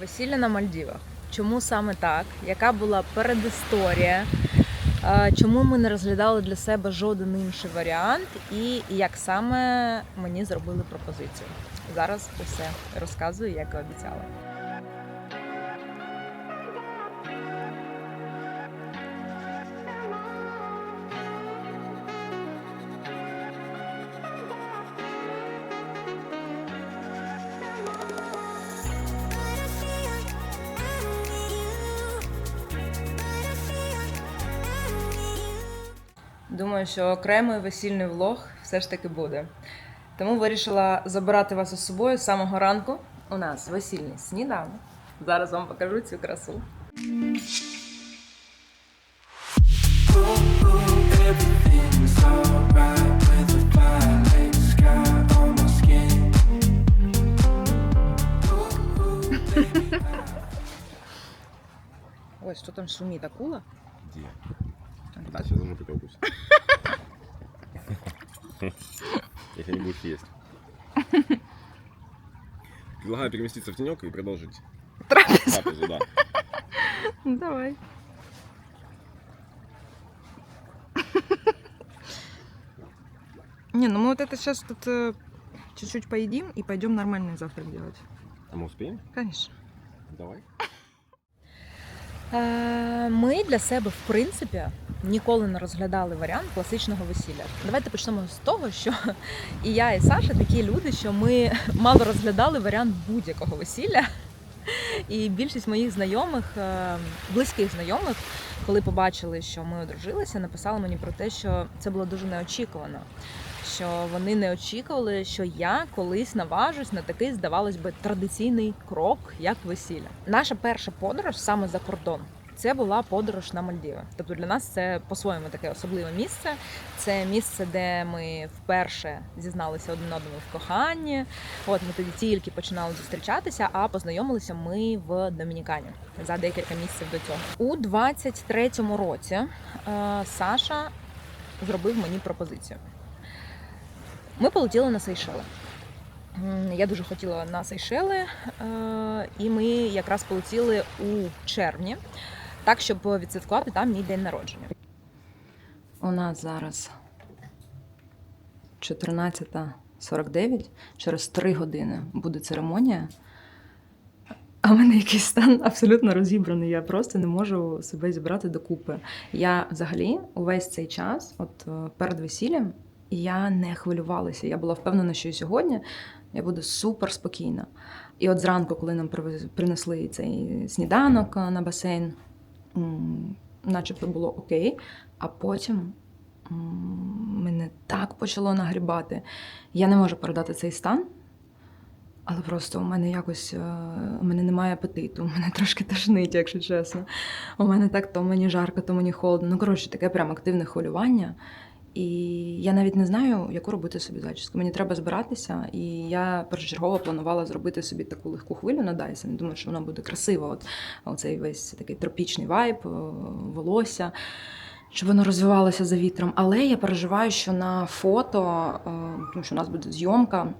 Весілля на Мальдівах. Чому саме так? Яка була передісторія? Чому ми не розглядали для себе жоден інший варіант, і як саме мені зробили пропозицію? Зараз усе розказую, як і обіцяла. Думаю, що окремий весільний влог все ж таки буде. Тому вирішила забирати вас із собою з самого ранку. У нас весільний сніданок. Зараз вам покажу цю красу. Ой, що там шумить, акула? Где? Да, сейчас уже приколкусь. Если не будешь есть. Предлагаю переместиться в тенек и продолжить трапезу, да. Ну, давай. Не, ну мы вот это сейчас тут э, чуть-чуть поедим и пойдем нормальный завтрак делать. А мы успеем? Конечно. Давай. Е, Ми для себе, в принципі, ніколи не розглядали варіант класичного весілля. Давайте почнемо з того, що і я, і Саша такі люди, що ми мало розглядали варіант будь-якого весілля. І більшість моїх знайомих, е, близьких знайомих, коли побачили, що ми одружилися, написали мені про те, що це було дуже неочікувано. Що вони не очікували, що я колись наважусь на такий, здавалось би, традиційний крок, як весілля. Наша перша подорож саме за кордон. Це була подорож на Мальдіви. Тобто для нас це по-своєму таке особливе місце. Це місце, де ми вперше зізналися один одному в коханні. От ми тоді тільки починали зустрічатися, а познайомилися ми в Домінікані за декілька місяців до цього. У 23-му році е, Саша зробив мені пропозицію. Ми полетіли на Сейшели. Я дуже хотіла на Сейшели, е, і ми якраз полетіли у червні, так, щоб відсвяткувати там мій день народження. У нас зараз 14.49. Через 3 години буде церемонія. А в мене якийсь стан абсолютно розібраний. Я просто не можу себе зібрати докупи. Я взагалі увесь цей час, от е, перед весіллям, я не хвилювалася. Я була впевнена, що сьогодні я буду супер спокійна. І от зранку, коли нам принесли цей сніданок е, на басейн, начебто було окей, а потім мене так почало нагрібати. Я не можу передати цей стан. Але просто у мене якось е, у мене немає апетиту, у мене трошки тошнить, якщо чесно. У мене так то мені жарко, то мені холодно. Ну, коротше, таке прям активне хвилювання. І я навіть не знаю, яку робити собі зачіску. Мені треба збиратися, і я першочергово планувала зробити собі таку легку хвилю на Dyson. Думаю, що вона буде красива. От оцей весь такий тропічний вайб, е, волосся, щоб воно розвивалося за вітром. Але я переживаю, що на фото, е, тому що у нас буде зйомка.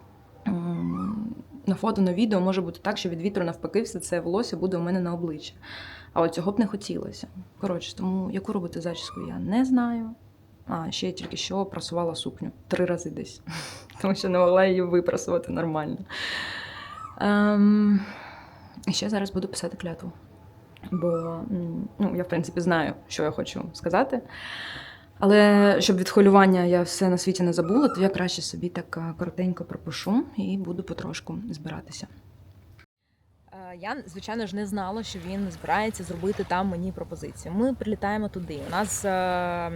На фото, на відео може бути так, що від вітру навпаки все це волосся буде у мене на обличчі. А от цього б не хотілося. Коротше, тому яку робити зачіску, я не знаю. А ще я тільки що прасувала сукню три рази десь, тому що не могла її випрасувати нормально. Ем, і ще зараз буду писати клятву. Бо ну, я, в принципі, знаю, що я хочу сказати. Але щоб від хвилювання я все на світі не забула, то я краще собі так е, коротенько пропишу і буду потрошку збиратися. Я, звичайно ж, не знала, що він збирається зробити там мені пропозицію. Ми прилітаємо туди. У нас е,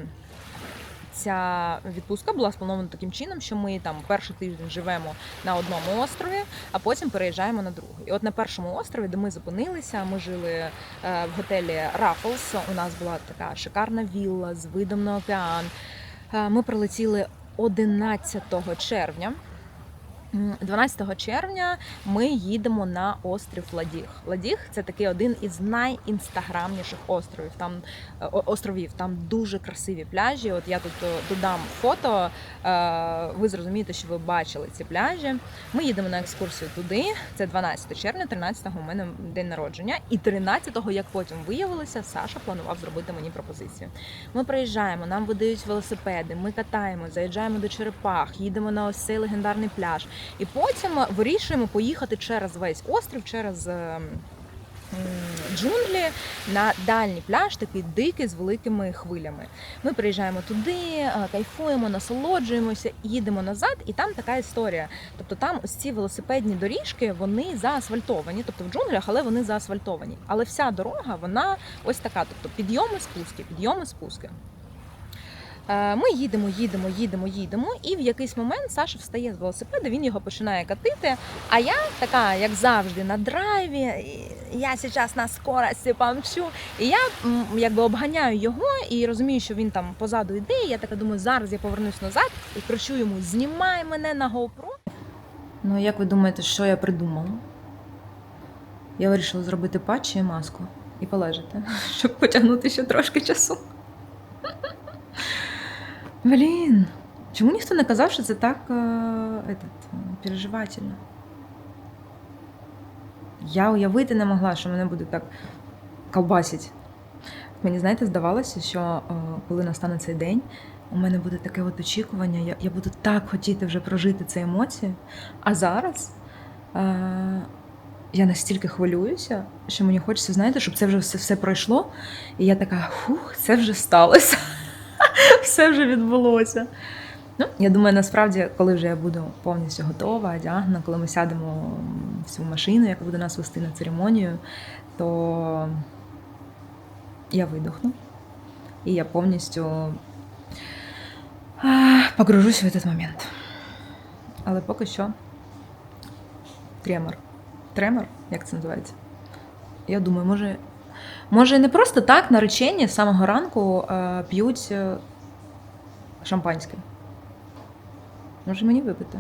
ця відпустка була спланована таким чином, що ми там перший тиждень живемо на одному острові, а потім переїжджаємо на другий. І от на першому острові, де ми зупинилися, ми жили е, в готелі Raffles. У нас була така шикарна вілла з видом на океан. Е, Ми прилетіли 11 червня. М, 12 червня ми їдемо на острів Ладіг. Ладіг це такий один із найінстаграмніших островів. Там е, островів. Там дуже красиві пляжі. От я тут е, додам фото. е, Ви зрозумієте, що ви бачили ці пляжі. Ми їдемо на екскурсію туди. Це 12 червня, 13-го у мене день народження. І 13-го, як потім виявилося, Саша планував зробити мені пропозицію. Ми приїжджаємо, нам видають велосипеди, ми катаємо, заїжджаємо до черепах, їдемо на ось цей легендарний пляж. І потім вирішуємо поїхати через весь острів, через. ем, Джунглі на дальній пляж, такий дикий з великими хвилями. Ми приїжджаємо туди, е, кайфуємо, насолоджуємося, їдемо назад, і там така історія. Тобто там ось ці велосипедні доріжки, вони заасфальтовані, тобто в джунглях, але вони заасфальтовані. Але вся дорога, вона ось така. Тобто підйоми, спуски, підйоми, спуски. Е, Ми їдемо, їдемо, їдемо, їдемо, і в якийсь момент Саша встає з велосипеда, він його починає катити. А я така, як завжди, на драйві. Я зараз на скорості помчу. І я якби обганяю його і розумію, що він там позаду йде. І я така думаю, зараз я повернусь назад і кричу йому: знімай мене на GoPro. Ну, як ви думаєте, що я придумала? Я вирішила зробити патчі і маску і полежати, щоб потягнути ще трошки часу. Блін, чому ніхто не казав, що це так е, этот, переживательно? Я уявити не могла, що мене буде так колбасить. Мені, знаєте, здавалося, що е, коли настане цей день, у мене буде таке от очікування, я, я буду так хотіти вже прожити ці емоції. А зараз е, я настільки хвилююся, що мені хочеться, знаєте, щоб це вже все, все пройшло. І я така, фух, це вже сталося. Все вже відбулося. Ну, я думаю, насправді, коли вже я буду повністю готова, одягнена, коли ми сядемо в цю машину, яка буде нас вести на церемонію, то я видохну. І я повністю погружусь в цей момент. Але поки що тремор. Тремор, як це називається? Я думаю, може, може не просто так наречені з самого ранку е, п'ють е, шампанське. Може мені випити?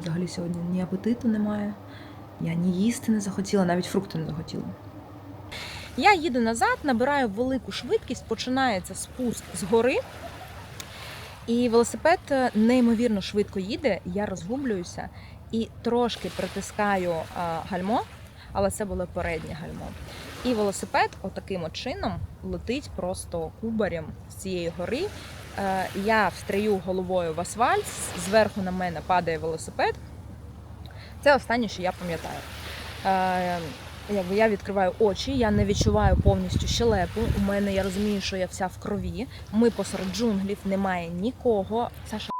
Взагалі сьогодні ні апетиту немає. Я ні їсти не захотіла, навіть фрукти не захотіла. Я їду назад, набираю велику швидкість, починається спуск з гори. І велосипед е, неймовірно швидко їде, я розгублююся і трошки притискаю е, гальмо, але це було переднє гальмо. І велосипед отаким от чином летить просто кубарем з цієї гори. Е, Я встраю головою в асфальт, зверху на мене падає велосипед. Це останнє, що я пам'ятаю. Е, я відкриваю очі, я не відчуваю повністю щелепу. У мене я розумію, що я вся в крові. Ми посеред джунглів, немає нікого. Саша.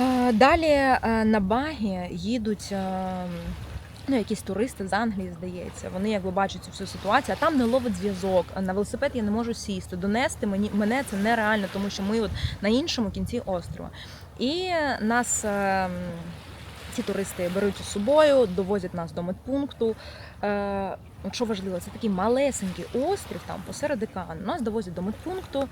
Е, Далі на багі їдуть ну, якісь туристи з Англії, здається. Вони якби бачать цю всю ситуацію, а там не ловить зв'язок. На велосипед я не можу сісти. Донести мені мене це нереально, тому що ми от на іншому кінці острова. І нас. е, ці туристи беруть з собою, довозять нас до медпункту. Е, от що важливо, це такий малесенький острів там посеред океану. Нас довозять до медпункту.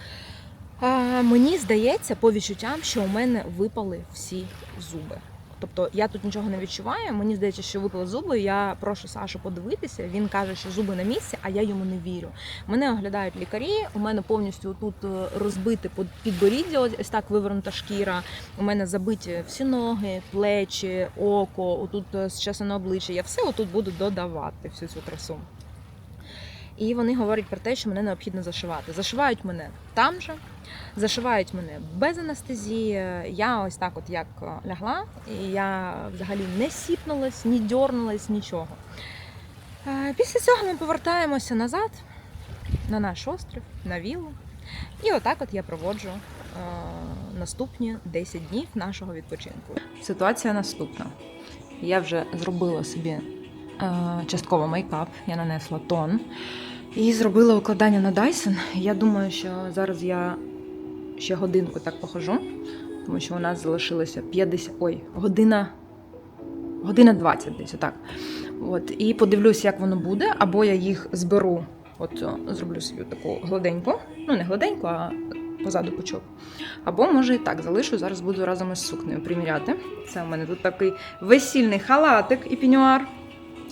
Е, мені здається, по відчуттям, що у мене випали всі зуби. Тобто я тут нічого не відчуваю. Мені здається, що випали зуби. Я прошу Сашу подивитися. Він каже, що зуби на місці, а я йому не вірю. Мене оглядають лікарі. У мене повністю тут е, розбите підборіддя, ось так вивернута шкіра. У мене забиті всі ноги, плечі, око, отут зчесане обличчя. Я все отут буду додавати всю цю красу. І вони говорять про те, що мене необхідно зашивати. Зашивають мене там же, зашивають мене без анестезії. Я ось так, от як е, лягла, і я взагалі не сіпнулась, ні дьорнулась, нічого. Е, Після цього ми повертаємося назад на наш острів, на віллу. І отак от я проводжу е, наступні 10 днів нашого відпочинку. Ситуація наступна. Я вже зробила собі частково мейкап, я нанесла тон і зробила укладання на Dyson. Я думаю, що зараз я ще годинку так похожу, тому що у нас залишилося 50, ой, година, година 20 десь отак. От, і подивлюсь, як воно буде, або я їх зберу, от зроблю собі таку гладеньку, ну не гладеньку, а позаду пучок. Або може і так залишу. Зараз буду разом із сукнею приміряти. Це у мене тут такий весільний халатик і пінюар.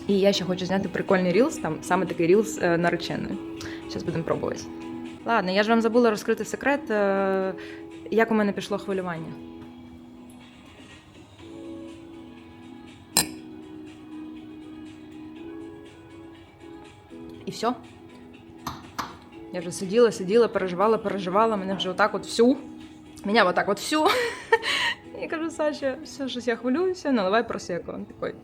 І я ще хочу зняти прикольний рілс, там саме такий рілс е, нареченої. Зараз будемо пробувати. Ладно, я ж вам забула розкрити секрет, е, як у мене пішло хвилювання. І все. Я вже сиділа, сиділа, переживала, переживала, мене вже отак от всю. Мене отак от всю. Я кажу, Саші, все, щось я хвилююся, наливай просеко. Він такий.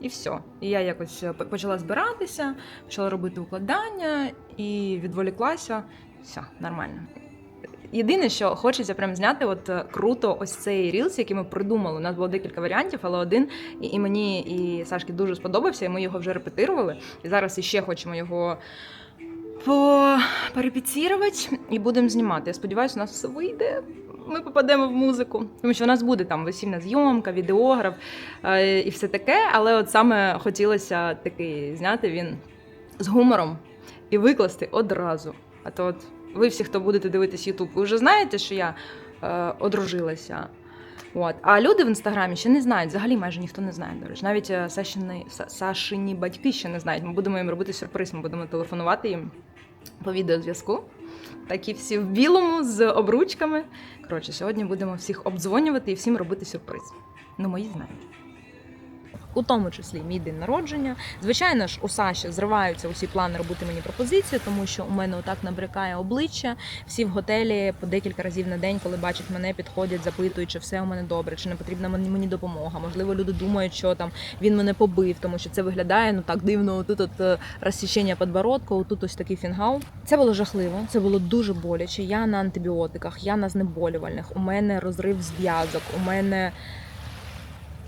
І все. І я якось е, почала збиратися, почала робити укладання і відволіклася. Все, нормально. Єдине, що хочеться прям зняти, от е, круто, ось цей рілс, який ми придумали. У нас було декілька варіантів, але один і, і мені і Сашки дуже сподобався, і ми його вже репетирували. І зараз іще хочемо його по... порепетірувати і будемо знімати. Я сподіваюся, у нас все вийде. Ми попадемо в музику, тому що у нас буде там весільна зйомка, відеограф е, і все таке. Але от саме хотілося такий зняти він з гумором і викласти одразу. А то от ви всі, хто будете дивитись Ютуб, ви вже знаєте, що я е, одружилася. От. А люди в інстаграмі ще не знають, взагалі майже ніхто не знає. До речі, навіть е, Сашини, Сашині батьки ще не знають. Ми будемо їм робити сюрприз, ми будемо телефонувати їм по відеозв'язку. Такі всі в білому з обручками. Коротше, сьогодні будемо всіх обдзвонювати і всім робити сюрприз. Ну, мої знають. У тому числі мій день народження. Звичайно ж, у Саші зриваються усі плани робити мені пропозицію, тому що у мене отак набрякає обличчя. Всі в готелі по декілька разів на день, коли бачать мене, підходять, запитують, чи все у мене добре, чи не потрібна мені допомога. Можливо, люди думають, що там він мене побив, тому що це виглядає ну так дивно. Тут от е, розсічення підбородка, тут ось такий фінгал. Це було жахливо, це було дуже боляче. Я на антибіотиках, я на знеболювальних. У мене розрив зв'язок, у мене.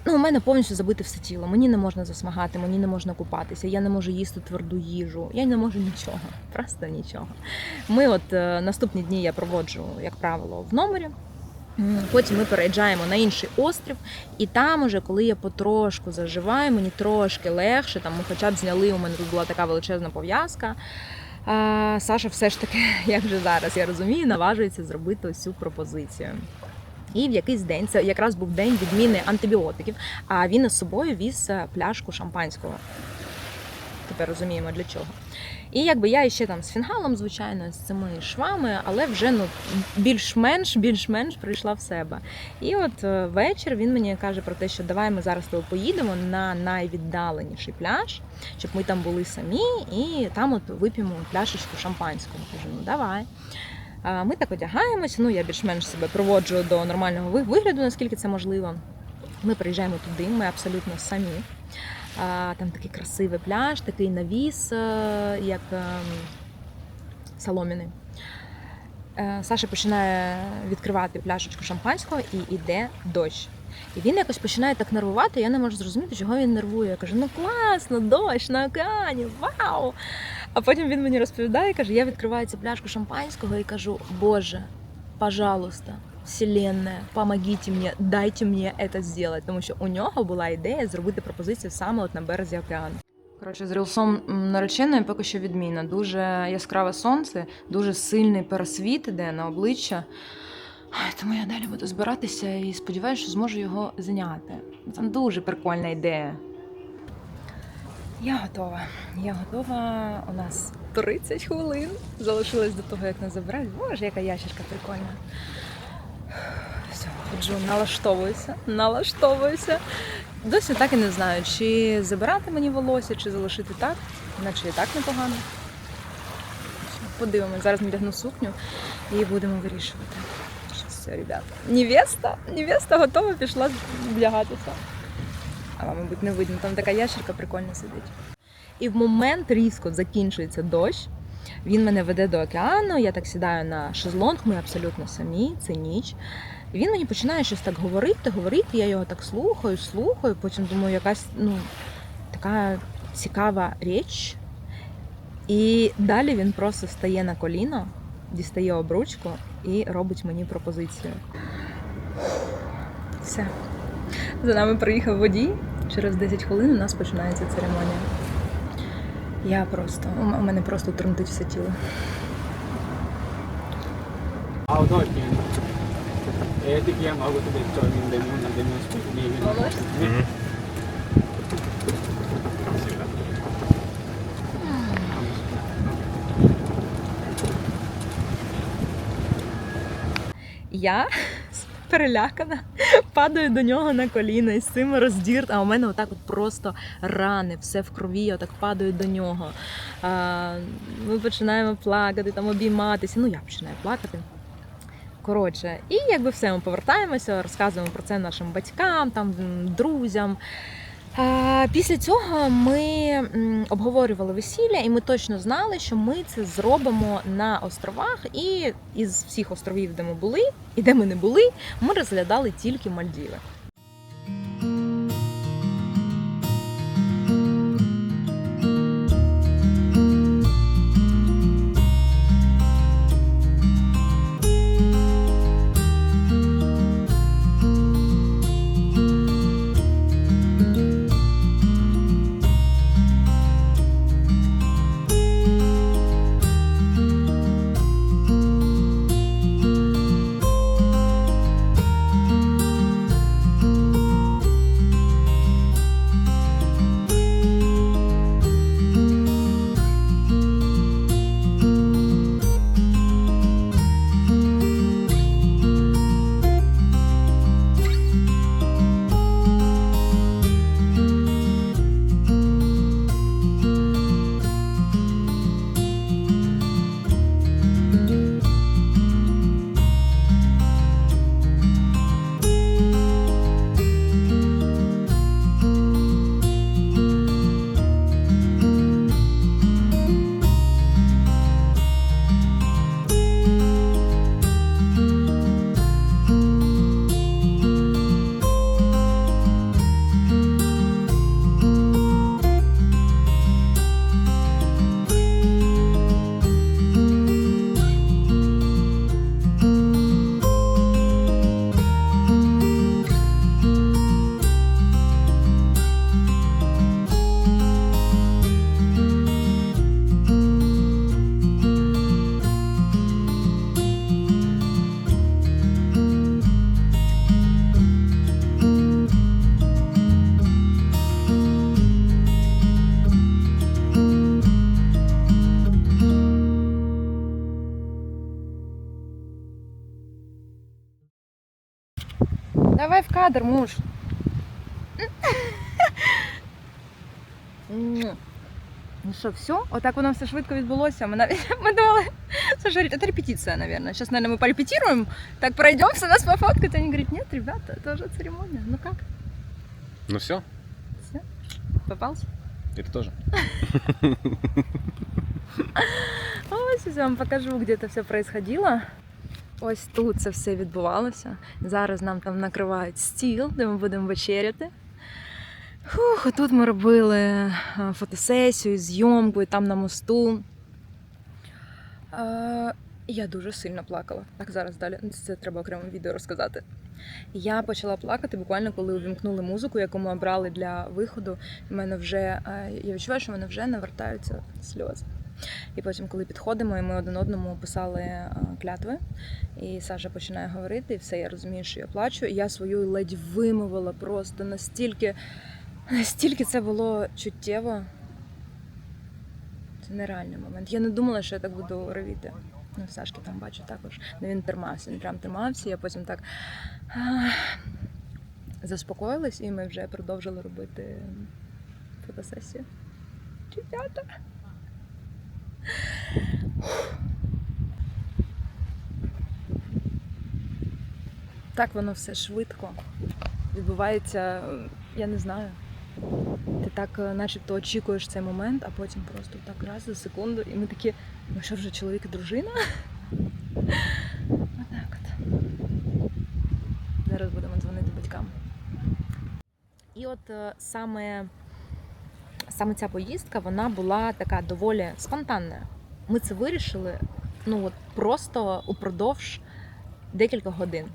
Ну, у мене повністю забите все тіло. Мені не можна засмагати, мені не можна купатися, я не можу їсти тверду їжу, я не можу нічого, просто нічого. Ми, от е, наступні дні я проводжу, як правило, в номері. Потім ми переїжджаємо на інший острів, і там, уже, коли я потрошку заживаю, мені трошки легше. Там ми хоча б зняли. У мене тут була така величезна пов'язка. Саша, все ж таки, як вже зараз я розумію, наважується зробити ось цю пропозицію. І в якийсь день, це якраз був день відміни антибіотиків, а він із собою віз е, пляшку шампанського. Тепер розуміємо для чого. І якби я ще там з фінгалом, звичайно, з цими швами, але вже ну більш-менш, більш-менш прийшла в себе. І от е, вечір він мені каже про те, що давай ми зараз з тобою поїдемо на найвіддаленіший пляж, щоб ми там були самі, і там от вип'ємо пляшечку шампанського. Кажу, ну давай. Ми так одягаємося. Ну я більш-менш себе проводжу до нормального вигляду, наскільки це можливо. Ми приїжджаємо туди, ми абсолютно самі. Там такий красивий пляж, такий навіс, е, як ем, соломіний. Е, Саша починає відкривати пляшечку шампанського і йде дощ. І він якось починає так нервувати. Я не можу зрозуміти, чого він нервує. Я кажу, ну класно, дощ на океані, вау! А потім він мені розповідає, каже, я відкриваю цю пляшку шампанського і кажу, Боже, пожалуйста, Вселенная, помогите мені, дайте мені це зробити. Тому що у нього була ідея зробити пропозицію саме от на березі океану. Коротше, з рілсом нареченої поки що відмінно. Дуже яскраве сонце, дуже сильний пересвіт іде на обличчя. Тому я далі буду збиратися і сподіваюся, що зможу його зняти. Там дуже прикольна ідея. Я готова. Я готова. У нас 30 хвилин. Залишилось до того, як нас забирають. Боже, яка ящичка прикольна. Все, ходжу, налаштовуюся, налаштовуюся. Досі так і не знаю, чи забирати мені волосся, чи залишити так, наче і так непогано. Подивимось, зараз надягну сукню і будемо вирішувати. Все, ребята. Невеста, невеста готова, пішла вдягатися. А вам, мабуть, не видно, там така ящерка прикольно сидить. І в момент різко закінчується дощ. Він мене веде до океану, я так сідаю на шезлонг, ми абсолютно самі, це ніч. І він мені починає щось так говорити, говорити, я його так слухаю, слухаю, потім думаю, якась ну, така цікава річ. І далі він просто стає на коліно, дістає обручку і робить мені пропозицію. Все. За нами приїхав водій. Через 10 хвилин у нас починається церемонія. Я просто, у мене просто тремтить все тіло. Я перелякана, падаю до нього на коліна і з цим роздір. А у мене отак от просто рани, все в крові, я отак падаю до нього. А, ми починаємо плакати, там обійматися. Ну, я починаю плакати. Коротше, і якби все, ми повертаємося, розказуємо про це нашим батькам, там друзям. Після цього ми обговорювали весілля, і ми точно знали, що ми це зробимо на островах. І із всіх островів, де ми були, і де ми не були, ми розглядали тільки Мальдіви. кадр, муж. Ну що, все? Отак воно все швидко відбулося. Ми навіть ми думали, це ж це репетиція, мабуть. Зараз, мабуть, ми порепетируємо, так пройдемося, нас пофоткать. Они говорят, нет, ребята, это уже церемония. Ну как? Ну все, Все? Попался? и ты тоже. Ось я вам покажу, де це все происходило. Ось тут це все відбувалося. Зараз нам там накривають стіл, де ми будемо вечеряти. Фух, тут ми робили е, фотосесію, зйомку і там на мосту. Е, я дуже сильно плакала. Так, зараз далі. Це треба окремим відео розказати. Я почала плакати буквально коли увімкнули музику, яку ми обрали для виходу. У мене вже е, я відчуваю, що в мене вже навертаються сльози. І потім, коли підходимо, і ми один одному писали е, клятви, і Саша починає говорити, і все, я розумію, що я плачу. І я свою ледь вимовила просто настільки, настільки це було чуттєво. Це нереальний момент. Я не думала, що я так буду ревіти. Ну, Сашки там бачу також. Ну, він тримався, він прям тримався. Я потім так заспокоїлась, і ми вже продовжили робити фотосесію. Чудята! Так воно все швидко відбувається, я не знаю. Ти так е, начебто очікуєш цей момент, а потім просто так раз за секунду, і ми такі, ну що вже чоловік і дружина? Отак от. Зараз будемо дзвонити батькам. І от е, саме, саме ця поїздка вона була така доволі спонтанна. Ми це вирішили ну, от просто упродовж декілька годин.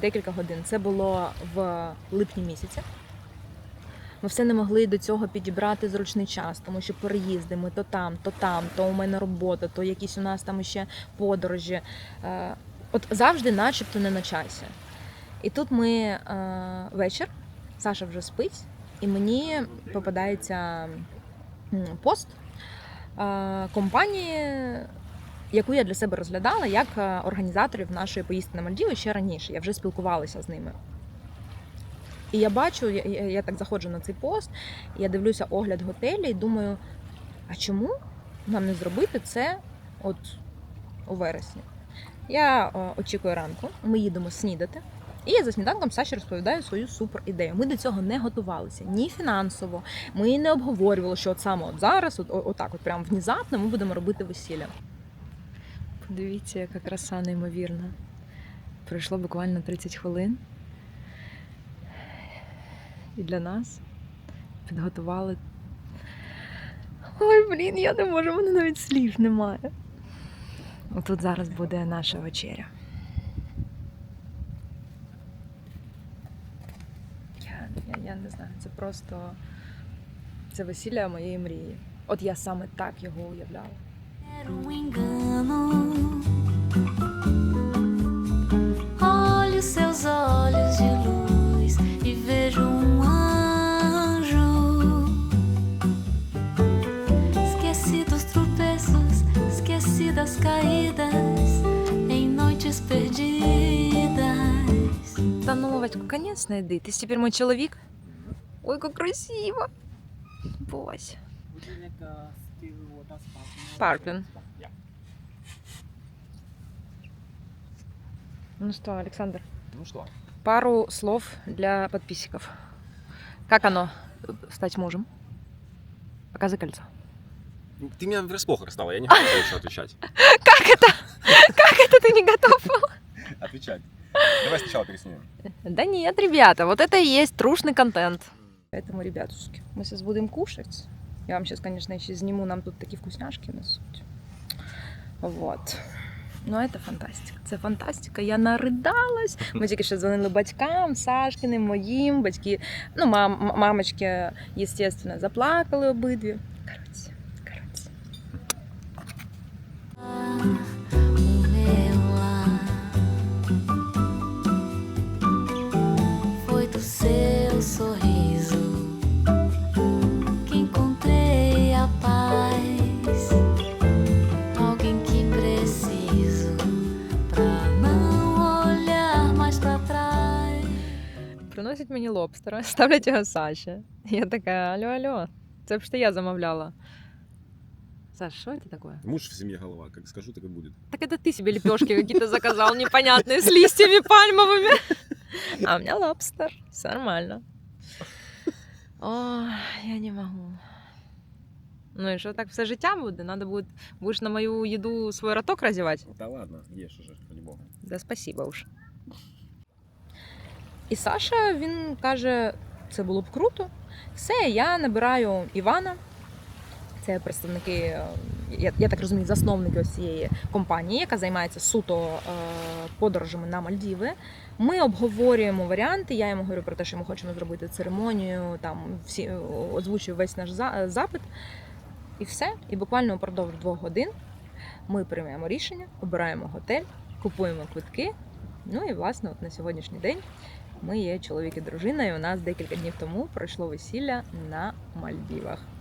Декілька годин. Це було в липні місяці. Ми все не могли до цього підібрати зручний час, тому що переїзди, ми то там, то там, то у мене робота, то якісь у нас там ще подорожі. Е, от завжди, начебто, не на часі. І тут ми е, вечір, Саша вже спить, і мені попадається пост компанії, яку я для себе розглядала як е, організаторів нашої поїздки на Мальдіви ще раніше. Я вже спілкувалася з ними. І я бачу, я, я, я так заходжу на цей пост, я дивлюся огляд готелі і думаю, а чому нам не зробити це от у вересні? Я е, очікую ранку, ми їдемо снідати. І я за сніданком Саші розповідаю свою супер ідею. Ми до цього не готувалися ні фінансово. Ми не обговорювали, що от саме от зараз, от, от так, от прям внезапно, ми будемо робити весілля. Подивіться, яка краса неймовірна. Пройшло буквально 30 хвилин. І для нас підготували. Ой, блін, я не можу, мене навіть слів немає. Отут зараз буде наша вечеря. Я, не знаю, це просто це весілля моєї мрії. От я саме так його уявляла. Era engano. Olho seus olhos de luz e vejo um anjo. Esqueci dos tropeços, esqueci das caídas em noites perdidas. Та ну, Вадьку, конечно, йди. Ти ж тепер мій чоловік. Ой, як красиво. Бось. Yeah. Ну что, Александр, Ну что? пару слов для подписчиков. Как оно стать мужем? Показывай кольцо. Ну, Ты меня врасплох расстала, я не хочу еще отвечать. Как это? Как это ты не готов? Отвечать. Давай сначала переснимем. Да нет, ребята, вот это и есть трушный контент. Поэтому, ребятушки, мы сейчас будем кушать. Я вам сейчас, конечно, еще сниму, нам тут такие вкусняшки несуть. Вот. Ну, це фантастика. Це фантастика. Я наридалась. Ми тільки що дзвонили батькам, Сашкиним, моїм, батьки, ну, мам, мамочки, естественно, заплакали обидві. Коротше. лобстера, ставлять його Саші. Я така, алло, алло, це б ж то я замовляла. Саш, що це таке? Муж в семье голова, как скажу, так и будет. Так это ты себе лепешки какие-то заказал непонятные с листьями пальмовыми. А у меня лобстер. Все нормально. О, я не могу. Ну і що так все життя буде? Надо буде, будеш на мою їду свій роток розівати? Да ладно, ешь уже, ради бога. Да спасибо уж. І Саша він каже: це було б круто. Все, я набираю Івана. Це представники, е, я, я так розумію, засновники ось цієї компанії, яка займається суто е, подорожами на Мальдіви. Ми обговорюємо варіанти. Я йому говорю про те, що ми хочемо зробити церемонію, там всі е, озвучую весь наш за- запит. І все. І буквально упродовж двох годин ми приймаємо рішення, обираємо готель, купуємо квитки. Ну і власне, от на сьогоднішній день ми є чоловік і дружина, і у нас декілька днів тому пройшло весілля на Мальдівах.